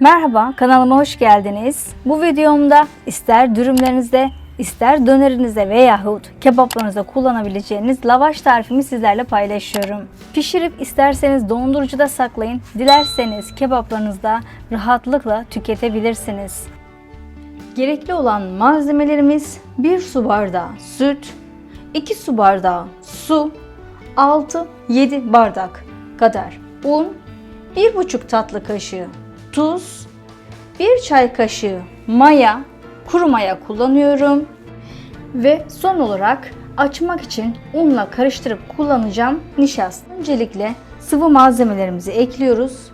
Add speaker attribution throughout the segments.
Speaker 1: Merhaba, kanalıma hoş geldiniz. Bu videomda ister dürümlerinizde, ister dönerinizde veyahut kebaplarınızda kullanabileceğiniz lavaş tarifimi sizlerle paylaşıyorum. Pişirip isterseniz dondurucuda saklayın, dilerseniz kebaplarınızda rahatlıkla tüketebilirsiniz. Gerekli olan malzemelerimiz 1 su bardağı süt, 2 su bardağı su, 6-7 bardak kadar un, 1,5 tatlı kaşığı tuz, 1 çay kaşığı maya, kuru maya kullanıyorum. Ve son olarak açmak için unla karıştırıp kullanacağım nişasta. Öncelikle sıvı malzemelerimizi ekliyoruz.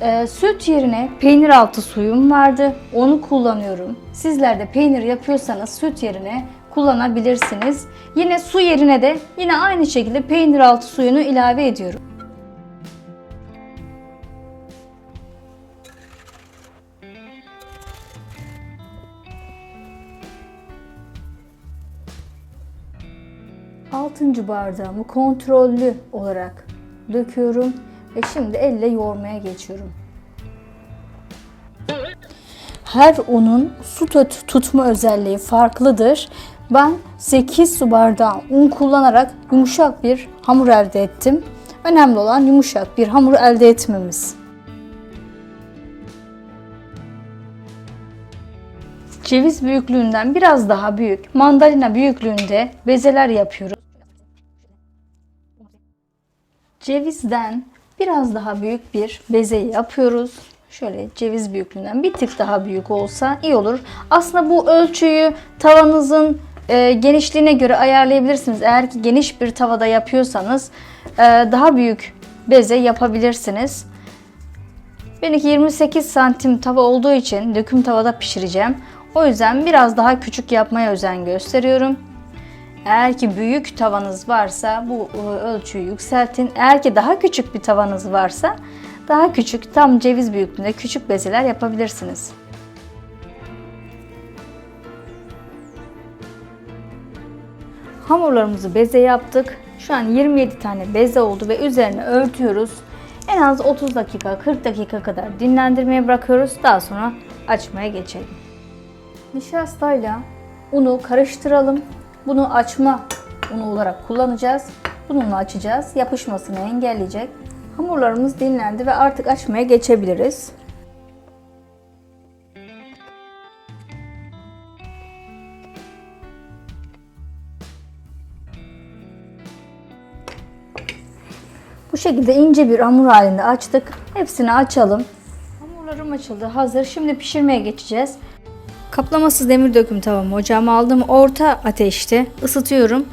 Speaker 1: Ee, süt yerine peynir altı suyum vardı. Onu kullanıyorum. Sizler de peynir yapıyorsanız süt yerine kullanabilirsiniz. Yine su yerine de yine aynı şekilde peynir altı suyunu ilave ediyorum. Altıncı bardağımı kontrollü olarak döküyorum ve şimdi elle yoğurmaya geçiyorum. Her unun su tut- tutma özelliği farklıdır. Ben 8 su bardağı un kullanarak yumuşak bir hamur elde ettim. Önemli olan yumuşak bir hamur elde etmemiz. Ceviz büyüklüğünden biraz daha büyük, mandalina büyüklüğünde bezeler yapıyoruz. Cevizden biraz daha büyük bir beze yapıyoruz. Şöyle ceviz büyüklüğünden bir tık daha büyük olsa iyi olur. Aslında bu ölçüyü tavanızın e, genişliğine göre ayarlayabilirsiniz. Eğer ki geniş bir tavada yapıyorsanız e, daha büyük beze yapabilirsiniz. Benimki 28 santim tava olduğu için döküm tavada pişireceğim. O yüzden biraz daha küçük yapmaya özen gösteriyorum. Eğer ki büyük tavanız varsa bu e, ölçüyü yükseltin. Eğer ki daha küçük bir tavanız varsa daha küçük tam ceviz büyüklüğünde küçük bezeler yapabilirsiniz. Hamurlarımızı beze yaptık. Şu an 27 tane beze oldu ve üzerine örtüyoruz. En az 30 dakika 40 dakika kadar dinlendirmeye bırakıyoruz. Daha sonra açmaya geçelim. Nişastayla unu karıştıralım. Bunu açma unu olarak kullanacağız. Bununla açacağız. Yapışmasını engelleyecek. Hamurlarımız dinlendi ve artık açmaya geçebiliriz. Bu şekilde ince bir hamur halinde açtık. Hepsini açalım. Hamurlarım açıldı. Hazır. Şimdi pişirmeye geçeceğiz. Kaplamasız demir döküm tavamı ocağıma aldım. Orta ateşte ısıtıyorum.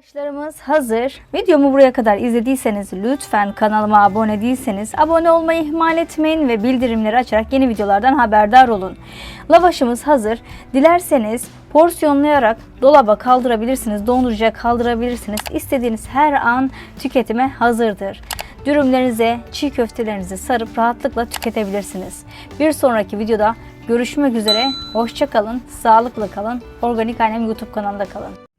Speaker 1: Lavaşlarımız hazır. Videomu buraya kadar izlediyseniz lütfen kanalıma abone değilseniz abone olmayı ihmal etmeyin ve bildirimleri açarak yeni videolardan haberdar olun. Lavaşımız hazır. Dilerseniz porsiyonlayarak dolaba kaldırabilirsiniz, dondurucuya kaldırabilirsiniz. İstediğiniz her an tüketime hazırdır. Dürümlerinize, çiğ köftelerinizi sarıp rahatlıkla tüketebilirsiniz. Bir sonraki videoda görüşmek üzere. Hoşça kalın, sağlıklı kalın. Organik Annem YouTube kanalında kalın.